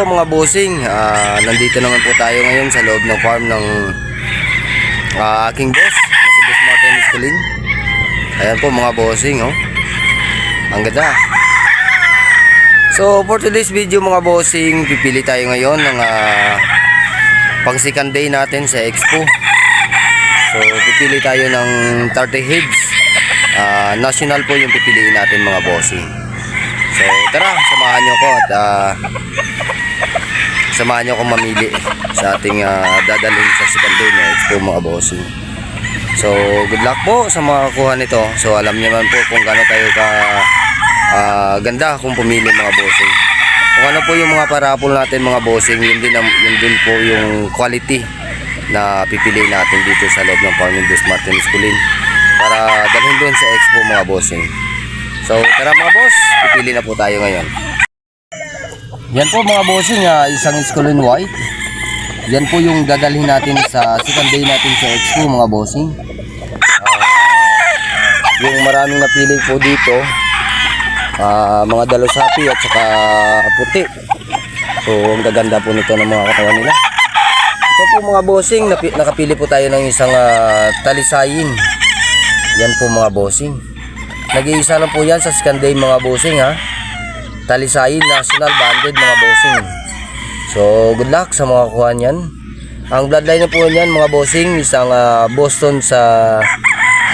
po mga bossing. Ah, nandito naman po tayo ngayon sa loob ng farm ng ah, aking boss, na si Boss Martin Escolin. Ayan po mga bossing, oh. Ang ganda. So, for today's video mga bossing, pipili tayo ngayon ng ah, pang second day natin sa Expo. So, pipili tayo ng 30 heads. Ah, national po yung pipiliin natin mga bossing. So, tara, samahan nyo ko at ah, samahan nyo akong mamili sa ating ah, dadalhin sa second day na expo mga bossing. So, good luck po sa mga kuha nito. So, alam niyo man po kung gaano tayo ka ah, ganda kung pumili mga bossing. Kung ano po yung mga parapol natin mga bossing, yun din, yun din po yung quality na pipiliin natin dito sa loob ng Farming Dos Martin Esculin para dalhin doon sa expo mga bossing. So tara mga boss, pipili na po tayo ngayon. Yan po mga bossing, ah, isang Esculin White. Yan po yung dadalhin natin sa second day natin sa expo mga bossing. Ah, yung maraming napili po dito, ah, mga dalosapi at saka puti. So ang gaganda po nito ng mga katawan nila. Ito po mga bossing, napi- nakapili po tayo ng isang ah, talisayin. Yan po mga bossing. Nag-iisa lang po yan sa Scanday mga bossing ha. Talisayin National Banded mga bossing. So good luck sa mga kuha niyan. Ang bloodline na po niyan mga bossing isang ah, Boston sa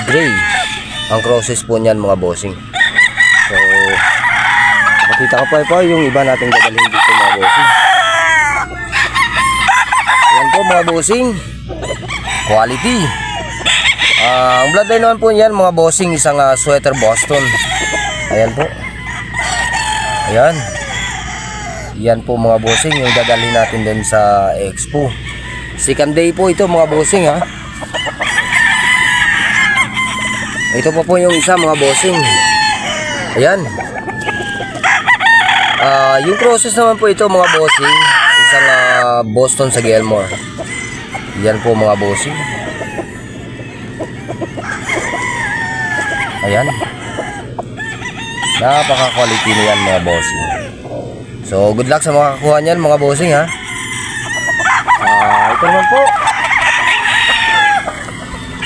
Gray. Ang crosses po niyan mga bossing. So makita ko pa po yung iba nating dadalhin dito mga bossing. Yan po mga bossing. Quality. Ah, ang bloodline naman po niyan mga bossing isang ah, sweater Boston. Ayan po. Ayan. Yan po mga bossing yung dadalhin natin din sa expo. Second day po ito mga bossing ha. Ito pa po yung isa mga bossing. Ayan. Ah, yung process naman po ito mga bossing, isang ah, Boston sa Gilmore. Yan po mga bossing. Ayan. Napaka-quality na yan mga bossing. So, good luck sa mga kakuha niyan mga bossing ha. Ah, ito naman po.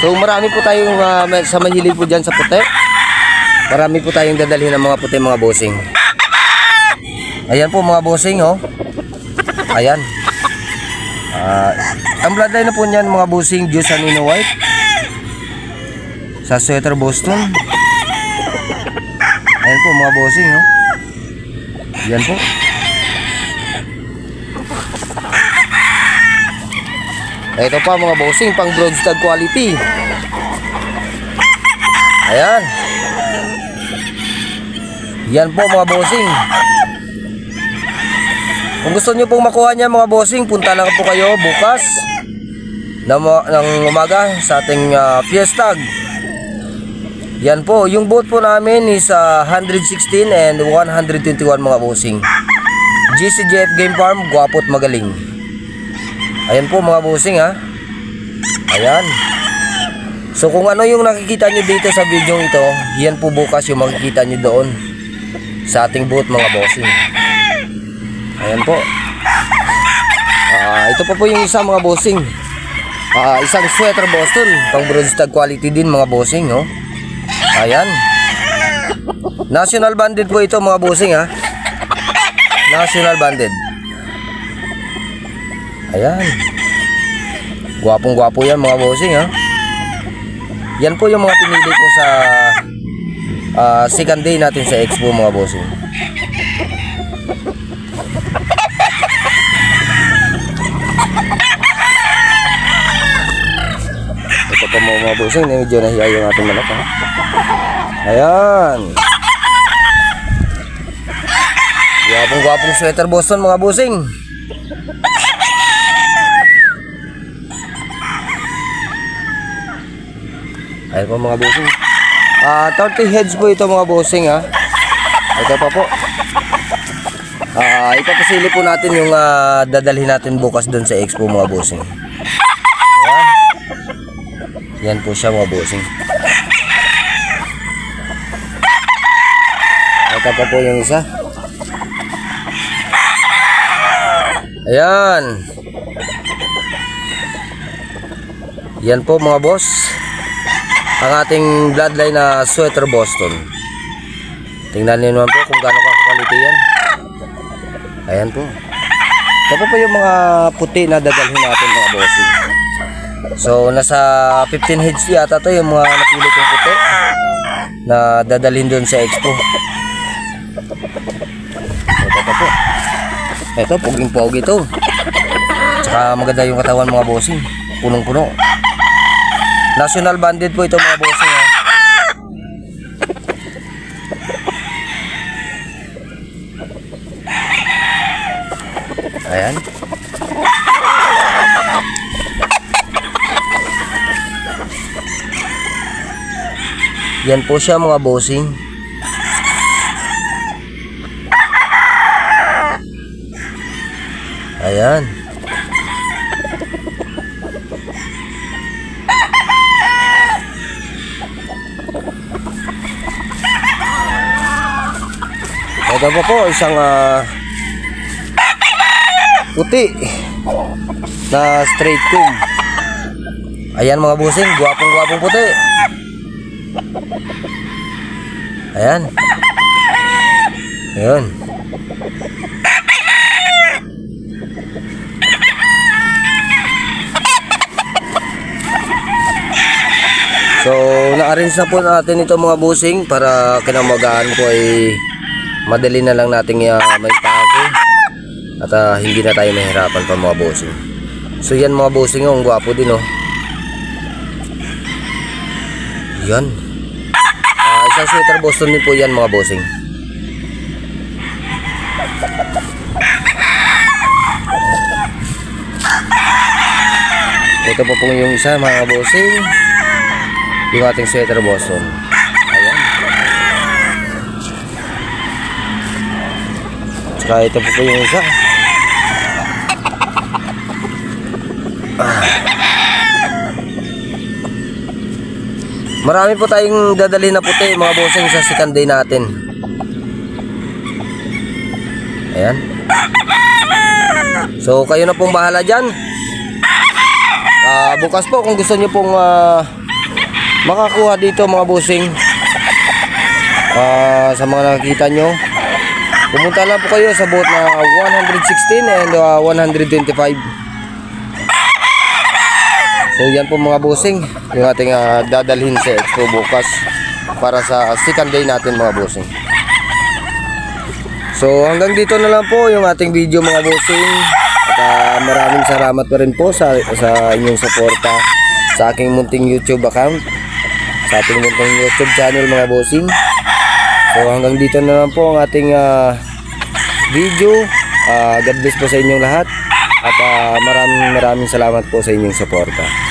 So, marami po tayong may- sa mahilig po dyan sa puti. Marami po tayong dadalhin ng mga puti mga bossing. Ayan po mga bossing oh. Ayan. Ah, ang bloodline na po niyan mga bossing Jusanino White sa sweater Boston. Ayan po mga bossing, oh. Yan po. Ito pa mga bossing, pang broadstag quality. Ayan. Yan po mga bossing. Kung gusto niyo pong makuha niya mga bossing, punta lang po kayo bukas ng, ng umaga sa ating uh, fiestag. Yan po, yung boat po namin is ah, 116 and 121 mga bossing. GCJF Game Farm, guwapo at magaling. Ayan po mga bossing ha. Ayan. So kung ano yung nakikita nyo dito sa video ito, yan po bukas yung makikita nyo doon sa ating boat mga bossing. Ayan po. Ah, ito pa po yung isa mga bossing. Ah, isang sweater Boston, pang broadstag quality din mga bossing, no? Ayan. National banded po ito mga bossing ha. National banded. Ayan. Gwapong gwapo yan mga bossing ha. Yan po yung mga pinili ko sa ah, second day natin sa expo mga bossing. Ito bossing, medyo nahiya yung ating manok ha. Ayan. Gwapong gwapong sweater Boston mga bossing. Ayan po mga bossing. Ah, 30 heads po ito mga bossing ha. Ito pa po. Ah, ipapasili po natin yung ah, dadalhin natin bukas doon sa expo mga bossing. Yan po siya mga bossing. Ito pa po yung isa. Ayan. Yan po mga boss. Ang ating bloodline na sweater Boston. Tingnan niyo naman po kung gaano kakakaliti yan. Ayan po. Ito po po yung mga puti na dadalhin natin mga bossing. So, nasa 15 heads yata to yung mga napili kong puti na dadalhin doon sa expo. Ito pa po. Ito, puging-pogi to. Tsaka maganda yung katawan mga bossing. Punong-puno. National banded po ito mga bossing. Ha? Ayan. Yan po siya mga bossing. Ayan. Ito po po isang ah, puti na straight comb. Ayan mga busing, guwapong guwapong puti. Ayan. Ayan. So, na-arrange na po natin ito mga busing para kinamagaan po ay madali na lang nating uh, may pake at ah, hindi na tayo mahirapan pa mga busing. So, yan mga busing oh, ang gwapo din oh. Yan. Ah, isang sweater Boston din po yan mga bossing. Ito po po yung isa mga bossing. Yung ating sweater Boston. Ayan. Tsaka ito po po yung isa. Marami po tayong dadalhin na puti mga bossing sa second day natin. Ayan. So kayo na pong bahala dyan. Ah, bukas po kung gusto nyo pong ah, makakuha dito mga bossing. Ah, sa mga nakikita nyo. Pumunta lang po kayo sa boat na 116 and ah, 125. So yan po mga bossing, yung ating ah, dadalhin sa expo bukas para sa second day natin mga bossing. So hanggang dito na lang po yung ating video mga bossing. At ah, maraming salamat pa rin po sa, sa inyong suporta sa aking munting YouTube account. Sa ating munting YouTube channel mga bossing. So hanggang dito na lang po ang ating ah, video. Ah, God bless po sa inyong lahat. At ah, maraming maraming salamat po sa inyong suporta.